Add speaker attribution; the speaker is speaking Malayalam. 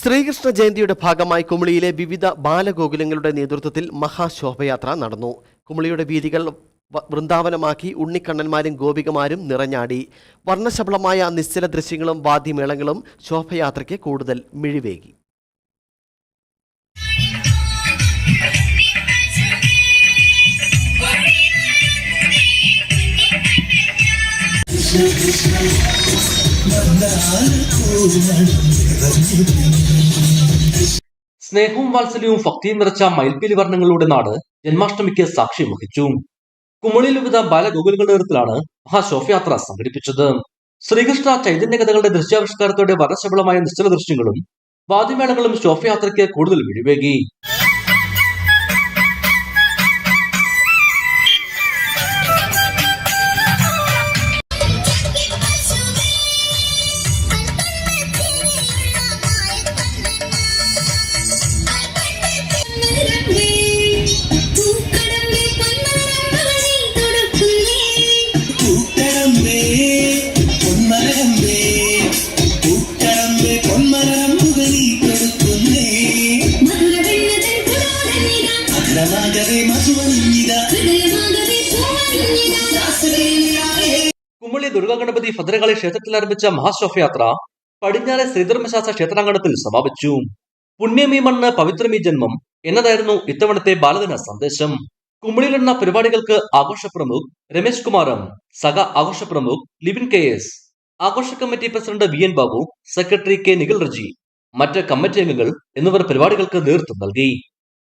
Speaker 1: ശ്രീകൃഷ്ണ ജയന്തിയുടെ ഭാഗമായി കുമിളിയിലെ വിവിധ ബാലഗോകുലങ്ങളുടെ നേതൃത്വത്തിൽ മഹാശോഭയാത്ര നടന്നു. കുമിളിയുടെ വീതികൾ വൃന്ദാവനമാക്കി ഉണ്ണിക്കണ്ണന്മാരും ഗോപികമാരും നിറഞ്ഞാടി. വർണശബളമായ നിശ്ചല ദൃശ്യങ്ങളും വാദ്യമേളങ്ങളും ശോഭയാത്രയ്ക്ക് കൂടുതൽ മിഴിവേകി.
Speaker 2: സ്നേഹവും വാത്സല്യവും ഭക്തിയും നിറച്ച മയിൽപ്പീലി വർണങ്ങളുടെ നാട് ജന്മാഷ്ടമിക്ക് സാക്ഷ്യം വഹിച്ചു. കുമളിയിൽ വിവിധ ബാലഗോകുലങ്ങളുടെ നേതൃത്വത്തിലാണ് മഹാശോഭയാത്ര സംഘടിപ്പിച്ചത്. ശ്രീകൃഷ്ണ ചൈതന്യ കഥകളുടെ ദൃശ്യാവിഷ്കാരത്തോടെ വരശബളമായ നിശ്ചല ദൃശ്യങ്ങളും വാദ്യമേളങ്ങളും ശോഭയാത്രയ്ക്ക് കൂടുതൽ വിഴിവേകി കുമളി ദുർഗാഗണപതി ഭദ്രകാളി ക്ഷേത്രത്തിൽ ആരംഭിച്ച മഹാശോഭയാത്ര പടിഞ്ഞാറെ ശ്രീധർമ്മശാസ്ത്ര ക്ഷേത്രാങ്കണത്തിൽ സമാപിച്ചു. പുണ്യമീ മണ്ണ് പവിത്രമീ ജന്മം എന്നതായിരുന്നു ഇത്തവണത്തെ ബാലദിന സന്ദേശം. നടന്ന പരിപാടികൾക്ക് ആഘോഷ പ്രമുഖ് രമേശ് കുമാറും സഹ ആഘോഷ പ്രമുഖ് ലിബിൻ കെ എസ് ആഘോഷ committee president V N Babu secretary K Nikhil Reji മറ്റ് കമ്മിറ്റി അംഗങ്ങൾ എന്നിവർ പരിപാടികൾക്ക് നേതൃത്വം നൽകി.